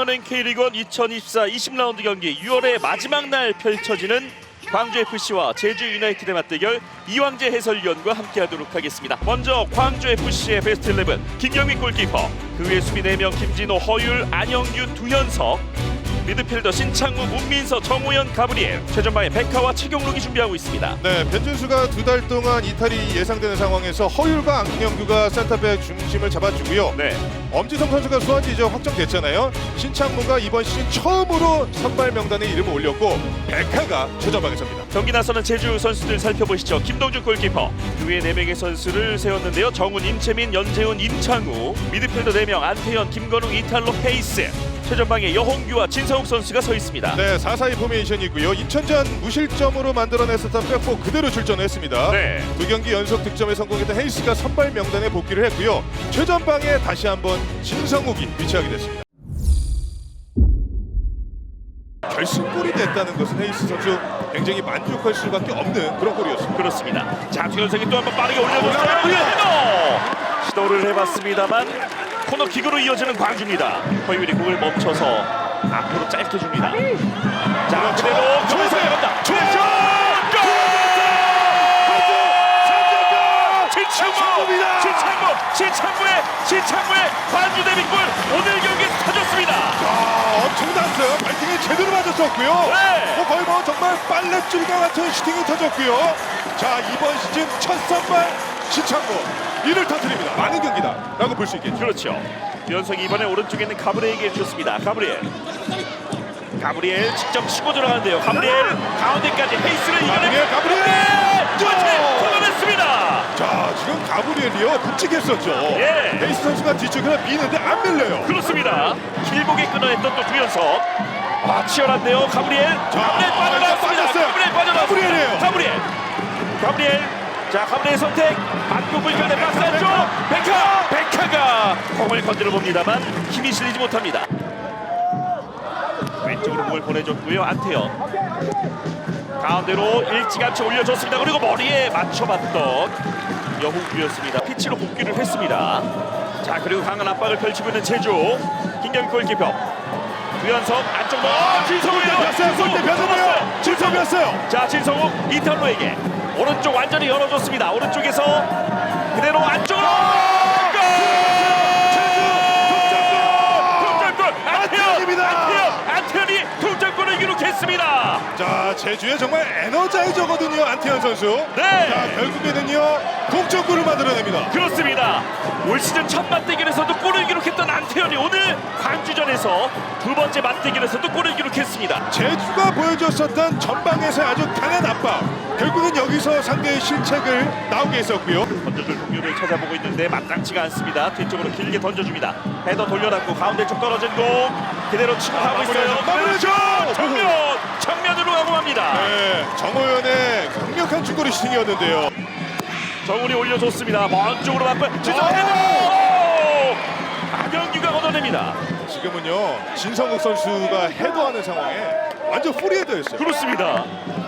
하나은행 K리그 2024 20라운드 경기 6월의 마지막 날 펼쳐지는 광주 FC와 제주 유나이티드의 맞대결 이왕재 해설위원과 함께하도록 하겠습니다. 먼저 광주 FC의 베스트 11 김경민 골키퍼, 그 외 수비 4명 김진호, 허율, 안영균, 두현석, 미드필더 신창무, 문민서, 정우현, 가브리엘, 최전방에 백하와 최경록이 준비하고 있습니다. 네, 변준수가 두 달 동안 이탈이 예상되는 상황에서 허율과 안경규가 센터백 중심을 잡아주고요. 네, 엄지성 선수가 수완지 이제 확정됐잖아요. 신창무가 이번 시즌 처음으로 선발 명단에 이름을 올렸고 백하가 최전방에 섭니다. 경기 나서는 제주 선수들 살펴보시죠. 김동준 골키퍼, 그 외 4명의 선수를 세웠는데요. 정훈, 임채민, 연재훈, 임창우, 미드필더 4명 안태현, 김건웅, 이탈로, 페이스, 최전방에 여홍규와 진성욱 선수가 서 있습니다. 네, 4-4-2 포메이션이고요. 인천전 무실점으로 만들어냈었던 백포 그대로 출전했습니다. 네. 두 경기 연속 득점에 성공했던 헤이스가 선발 명단에 복귀를 했고요. 최전방에 다시 한번 진성욱이 위치하게 됐습니다. 결승골이 됐다는 것은 헤이스 선수 굉장히 만족할 수밖에 없는 그런 골이었습니다. 그렇습니다. 자, 두현석이 또 한 번 빠르게 올려줬어요. 헤더! 시도를 해봤습니다.만 코너킥으로 이어지는 광주입니다. 허율이 공을 멈춰서 앞으로 짧게 줍니다. 자, 그대로 조에서 나갑니다. 조에서 골! 진창무! 진창무! 진창무의 진창무의 광주 데뷔골 오늘 경기에서 터졌습니다. 아, 엄청 났어요. 발팅이 제대로 맞았었고요. 네. 뭐 거의 뭐 정말 빨랫줄과 같은 슈팅이 터졌고요. 자, 이번 시즌 첫 선발 신창무 이를 터뜨립니다. 많은 경기다 라고 볼 수 있겠죠. 그렇죠. 연석이 이번에 오른쪽에 있는 가브리엘에게 줬습니다. 가브리엘. 가브리엘 직접 치고 들어가는데요. 가브리엘 가운데까지 헤이스를 이겨내. 가브리엘, 가브리엘! 뚜아체 걸어냈습니다. 자, 지금 가브리엘이요. 묵직했었죠. 예. 베이스 선수가 뒤쪽에서 미는데 안 밀려요. 그렇습니다. 길목에 끊어냈던 또 두연석. 아 치열한데요. 가브리엘. 가브리엘 빠져나왔습니다. 빠졌어요. 가브리엘 빠져나왔습니다. 가브리엘이에요. 가브리엘. 가브리엘. 자 가브리엘 선택. 안쪽을 끌내 박스 안쪽. 백하. 백하가 공을 건드려 봅니다만 힘이 실리지 못합니다. 왼쪽으로 공을 보내줬고요. 안태현. 가운데로 일찌감치 올려줬습니다. 그리고 머리에 맞춰봤던 여홍규였습니다. 피치로 복귀를 했습니다. 자 그리고 강한 압박을 펼치고 있는 제주 김경민 골키퍼 유현석 안쪽 아, 진성우예요. 뺐어요. 골대 뺐어요. 진성 뺐어요. 자 진성우 이탈로에게 오른쪽 완전히 열어줬습니다. 오른쪽에서 그대로 안쪽으로 골! 동점골! 안태현입니다. 안태현! 안태현이 동점골을 기록했습니다. 자, 제주의 정말 에너자이저거든요. 안태현 선수. 네. 자, 결국에는요. 동점골을 만들어냅니다. 그렇습니다. 올 시즌 첫 맞대결에서도 골을 기록했던 안태현이 오늘 광주전에서 두 번째 맞대결에서도 골을 기록했습니다. 제주가 보여줬었던 전방에서 아주 강한 압박 결국은 여기서 상대의 실책을 나오게 했었고요 동료를 찾아보고 있는데 마땅치가 않습니다. 뒤쪽으로 길게 던져줍니다. 헤더 돌려놨고 가운데 쪽 떨어진 공 그대로 치고 가고 있어요. 마무리죠! 정면 정면으로 가고 맙니다. 네, 정호연의 강력한 중거리 슈팅이었는데요 정훈이 올려줬습니다. 먼 쪽으로 맞고 오! 헤더 안영규가 걷어냅니다. 지금은요 진성욱 선수가 헤더하는 상황에 완전 프리헤더였어요 그렇습니다.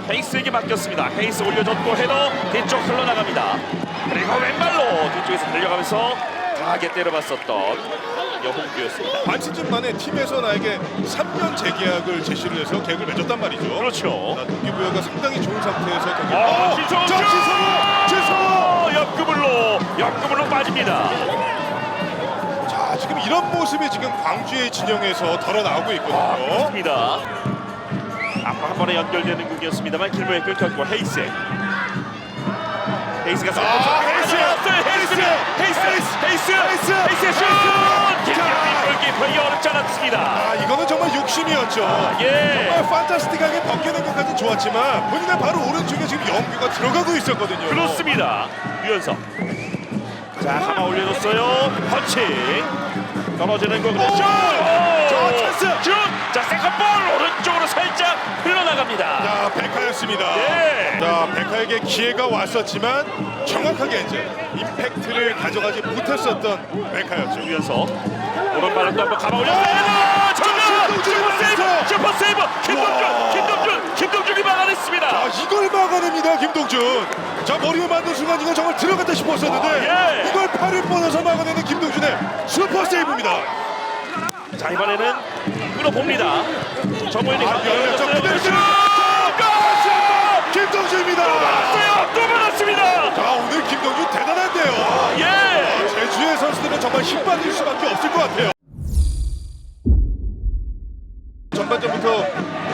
헤이스에게 맡겼습니다. 헤이스 올려줬고 헤더 뒤쪽 흘러나갑니다. 그리고 왼발로 뒤 쪽에서 달려가면서 강하게 때려봤었던 여홍규였습니다. 반 시즌 만에 팀에서 나에게 3년 재계약을 제시를 해서 계약을 맺었단 말이죠 그렇죠. 자, 동기부여가 상당히 좋은 상태에서 경기 아, 진성욱 자, 슛! 진성욱! 진성욱! 어, 옆구물로 옆구물로 빠집니다. 자 지금 이런 모습이 지금 광주의 진영에서 덜어 나오고 있거든요 그렇습니다. 앞으로 한 번에 연결되는 공이었습니다만 길목에 끊겼고 헤이스. 헤이스가 아, 헤이스! 헤이스! 헤이스! 헤이스! 헤이스! 헤이스! 헤이스의 슛! 김경민 골키퍼 이 어렵지 않았습니다. 아 이거는 정말 욕심이었죠 예. 정말 판타스틱하게 벗기는 것까지 좋았지만 본인의 바로 오른쪽에 지금 연규가 들어가고 있었거든요 그렇습니다. 유연석. 자, 하나 올려줬어요. 펀치. 떨어지는 거 그대로 슛! 자, 세컨볼 오른쪽으로 살짝 흘러나갑니다. 자 백하였습니다 예. 자 백하에게 기회가 왔었지만 정확하게 이제 임팩트를 가져가지 못했었던 백하였죠 유연석. 오른발을 또 한번 감아 올렸어요. 정면! 김동준이 슈퍼 세이브! 슈퍼 세이브! 와. 김동준! 김동준! 김동준이 막아냈습니다. 자 이걸 막아냅니다 김동준 자 머리를 만든 순간 이건 정말 들어갔다 싶었었는데 아, 예. 이걸 팔을 뻗어서 막아내는 김동준의 슈퍼 세이브입니다 자 이번에는 끌어봅니다. 정우현이 아, 열렸죠. 그대로 슛! 다시 한번 김동주입니다. 또 맞았습니다. 자 오늘 김동주 대단한데요. 예. 제주의 선수들은 정말 힘 받을 수밖에 없을 것 같아요. 전반전부터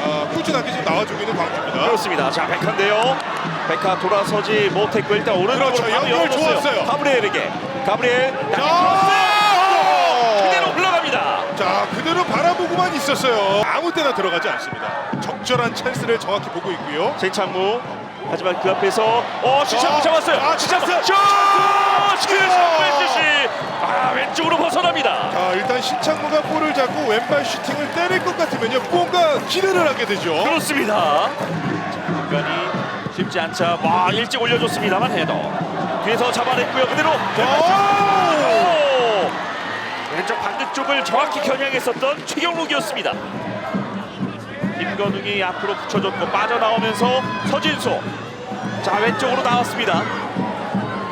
어, 꾸준하게 지금 나와주고 있는 광주입니다. 그렇습니다. 자 백한데요. 백하 돌아서지 못했고 일단 오른쪽으로 그렇죠. 연결. 좋았어요. 가브리엘에게 가브리엘 자, 자 그대로 바라보고만 있었어요. 아무 때나 들어가지 않습니다. 적절한 찬스를 정확히 보고 있고요. 최창무 하지만 그 앞에서 어 시창무 자, 잡았어요. 아, 찬스! 슛! 슛이 아 왼쪽으로 벗어납니다. 자 일단 신창무가 볼을 잡고 왼발 슈팅을 때릴 것 같으면요 뭔가 기대를 하게 되죠. 그렇습니다. 자, 공간이 쉽지 않자 와 일찍 올려줬습니다만 헤더 뒤에서 잡아냈고요 그대로 오! 오! 왼쪽 반대쪽을 정확히 겨냥했었던 최경록이었습니다. 김건웅이 앞으로 붙여줬고 빠져나오면서 서진수 자 왼쪽으로 나왔습니다.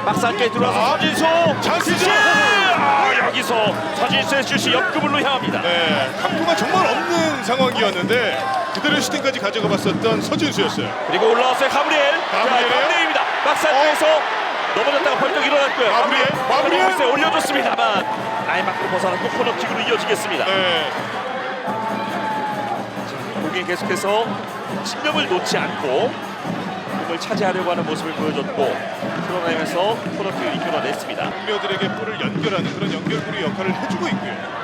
안쪽에 들어와서 자, 서진수 찬스죠. 슛! 아, 여기서 서진수의 슛이 옆구불로 향합니다. 네, 각도가 정말 없는 상황이었는데 그대로 슈팅까지 가져가 봤었던 서진수였어요. 그리고 올라왔어요 가브리엘. 가브리엘입니다. 박스 안쪽에서 넘어졌다가 벌떡 일어났고요. 가브리엘, 가브리엘. 가브리엘 올려줬습니다만 밖으로 벗어났고 코너킥으로 이어지겠습니다. 네, 공이 계속해서 신념을 놓지 않고 공을 차지하려고 하는 모습을 보여줬고 풀어내면서 코너킥을 이끌어냈습니다. 동료들에게 볼을 연결하는 그런 연결고리 역할을 해주고 있고요.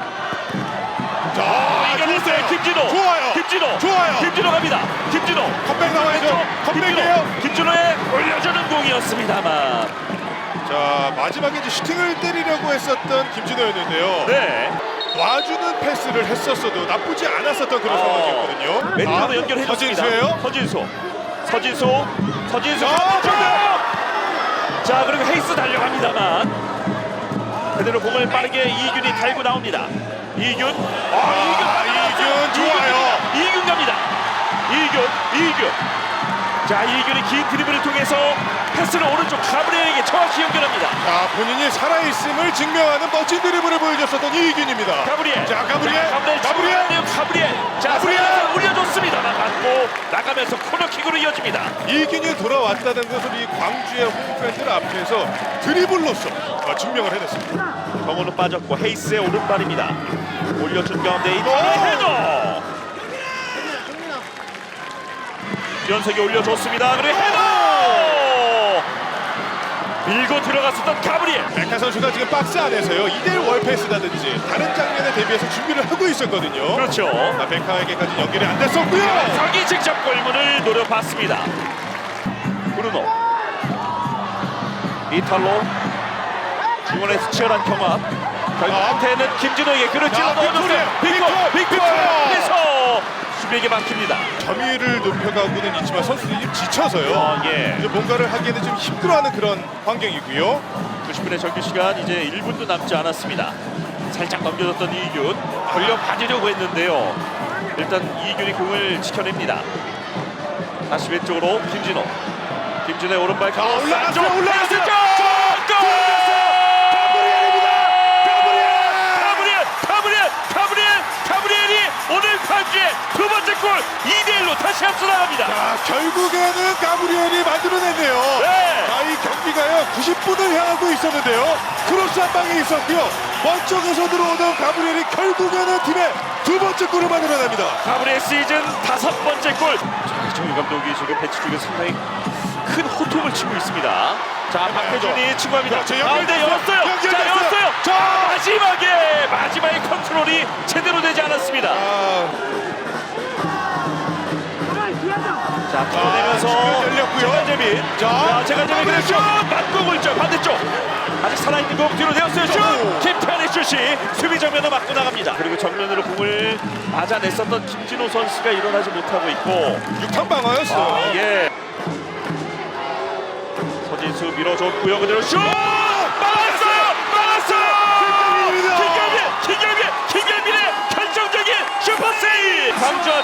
자, 아, 좋았어요. 김진호. 좋아요. 김진호. 좋아요. 김진호 갑니다. 김진호. 컴백 나와야죠. 컴백이에요. 김진호. 김진호의 올려주는 공이었습니다만. 자, 마지막에 이제 슈팅을 때리려고 했었던 김진호였는데요. 네. 놔주는 패스를 했었어도 나쁘지 않았었던 그런 어, 상황이었거든요. 왼쪽으로 아, 연결해 줬습니다. 서진수예요. 서진수. 서진수. 서진수. 자, 자 그리고 헤이스 달려갑니다만 그대로 공을 빠르게 이균이 달고 나옵니다. 이균. 아, 아, 이균. 이균 좋아요. 이균 갑니다. 이균. 이균. 자 이균이 긴 드리블을 통해서 패스를 오른쪽 가브리엘에게 정확히 연결합니다. 자, 본인이 살아있음을 증명하는 멋진 드리블을 보여줬었던 이기준입니다. 가브리엘. 자, 가브리엘. 가브리엘. 가브리엘. 가브리엘. 가브리엘. 자, 가브리엘. 올려줬습니다만 맞고 나가면서 코너킥으로 이어집니다. 이균이 돌아왔다는 것을 이 광주의 홈팬들 앞에서 드리블로서 어, 증명을 해냈습니다. 정우는 빠졌고 헤이스의 오른발입니다. 올려준 가운데 오! 헤더. 연석이 올려줬습니다. 그리고 헤더. 밀고 들어갔었던 가브리엘. 백하 선수가 지금 박스 안에서요. 이대 월패스라든지 다른 장면에 대비해서 준비를 하고 있었거든요. 그렇죠. 자, 백하에게까지 연결이 안 됐었고요. 석이 직접 골문을 노려봤습니다. 브루노. 이탈로. 중원에서 치열한 경합. 결국 아. 한테는 김진호에게 빅토, 빅토, 빅토. 빅토. 그래서 수비에게 막힙니다. 점유율을 높여가고는 있지만 선수들이 좀 지쳐서요. 어, 예. 이제 뭔가를 하기에는 좀 힘들어하는 그런 환경이고요. 90분의 정규 시간 이제 1분도 남지 않았습니다. 살짝 넘겨줬던 이균 걸려 받으려고 했는데요. 일단 이균이 공을 지켜냅니다. 다시 왼쪽으로 김진호. 김진호의 오른발 자, 올라갔어요, 올라갔어요. 2대 1로 다시 앞서 나갑니다. 자, 결국에는 가브리엘이 만들어냈네요. 네. 자, 이 경기가요 90분을 향하고 있었는데요. 크로스 한 방에 있었고요. 먼쪽에서 들어오던 가브리엘이 결국에는 팀의 두 번째 골을 만들어냅니다. 가브리엘 시즌 다섯 번째 골. 자, 정유 감독이 지금 배치 중에 상당히 큰 호통을 치고 있습니다. 자, 박태준이 치고합니다. 그렇죠, 가운데. 열었어요. 자, 연결됐어요. 열었어요. 자. 자, 마지막에 마지막에 컨트롤이 제대로 되지 않았습니다. 아, 자, 풀어내면서 아, 열렸고요. 제비. 자, 자, 제가 제비 반대쪽. 맞고 골죠. 반대쪽. 아직 살아있는 공 뒤로 내었어요. 슛. 오. 김태환의 슛이 수비 정면으로 맞고 나갑니다. 그리고 정면으로 공을 맞아냈었던 김진호 선수가 일어나지 못하고 있고 육탄 방어였어요. 아, 예. 서진수 밀어줬고요. 그대로 슛! 막았어요! 막았어요! 김경민입니다. 김경민! 김경민! 김경민의 결정적인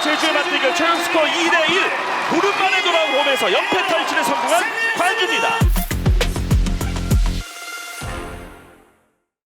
제주의 맞대결 최종 스코어 2대1 구름 만에 돌아온 홈에서 연패 탈출에 성공한 광주입니다.